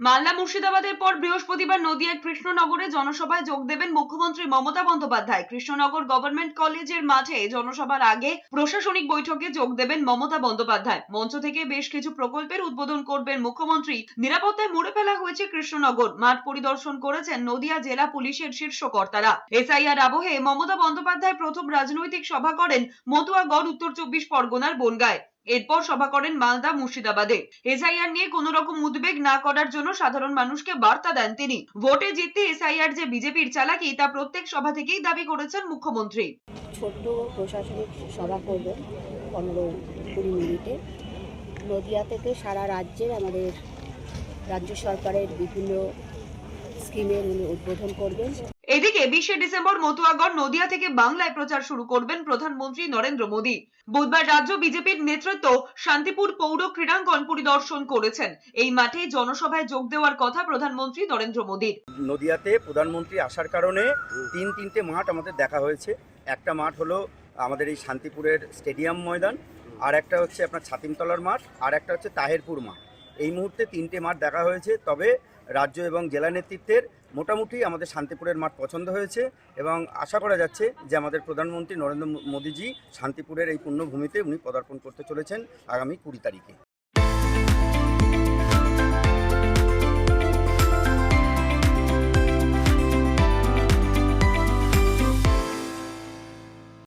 মালদা মুর্শিদাবাদের পর বৃহস্পতিবার নদিয়ার কৃষ্ণনগরে জনসভায় যোগ দেবেন মুখ্যমন্ত্রী মমতা বন্দ্যোপাধ্যায়। কৃষ্ণনগর গভর্নমেন্ট কলেজের মাঠে জনসভার আগে প্রশাসনিক বৈঠকে যোগ দেবেন মমতা বন্দ্যোপাধ্যায়। মঞ্চ থেকে বেশ কিছু প্রকল্পের উদ্বোধন করবেন মুখ্যমন্ত্রী। নিরাপত্তায় মুড়ে ফেলা হয়েছে কৃষ্ণনগর। মাঠ পরিদর্শন করেছেন নদিয়া জেলা পুলিশের শীর্ষ কর্তারা এসআইআর আবহে মমতা বন্দ্যোপাধ্যায় প্রথম রাজনৈতিক সভা করেন মতুয়াগড়, উত্তর চব্বিশ পরগনার বনগায়। এরপর সভা করেন মালদা মুর্শিদাবাদে। এসআইআর নিয়ে কোনো রকম উদ্বেগ না করার জন্য সাধারণ মানুষকে বার্তা দেন তিনি। ভোটে জিততে এসআইআর যে বিজেপির চালাকি, তা প্রত্যেক সভা থেকেই দাবি করেছেন মুখ্যমন্ত্রী। ছোট্ট প্রশাসনিক সভা করব পনেরো কুড়ি মিনিটে। নদিয়া থেকে সারা রাজ্যের আমাদের রাজ্য সরকারের বিভিন্ন স্কিমের উনি উদ্বোধন করবেন। এদিকে বিশে ডিসেম্বর মতুয়াগড় নদিয়া থেকে বাংলায় প্রচার শুরু করবেন প্রধানমন্ত্রী নরেন্দ্র মোদী। বুধবার রাজ্য বিজেপির নেতৃত্ব শান্তিপুর পৌর ক্রীড়াঙ্গন পরিদর্শন করেছেন। এই মাঠে জনসভায় যোগ দেওয়ার কথা প্রধানমন্ত্রী নরেন্দ্র মোদীর নদিয়াতে প্রধানমন্ত্রী আসার কারণে তিন তিনটে মাঠ আমাদের দেখা হয়েছে। একটা মাঠ হলো আমাদের এই শান্তিপুরের স্টেডিয়াম ময়দান, আর একটা হচ্ছে আপনার ছাতিমতলার মাঠ, আর একটা হচ্ছে তাহেরপুর মাঠ। এই মুহূর্তে তিনটে মাঠ দেখা হয়েছে, তবে রাজ্য এবং জেলা নেতৃত্বের মোটামুটি আমাদের শান্তিপুরের মাঠ পছন্দ হয়েছে এবং আশা করা যাচ্ছে যে আমাদের প্রধানমন্ত্রী নরেন্দ্র মোদীজি শান্তিপুরের এই পুণ্যভূমিতে উনি পদার্পণ করতে চলেছেন আগামী কুড়ি তারিখে।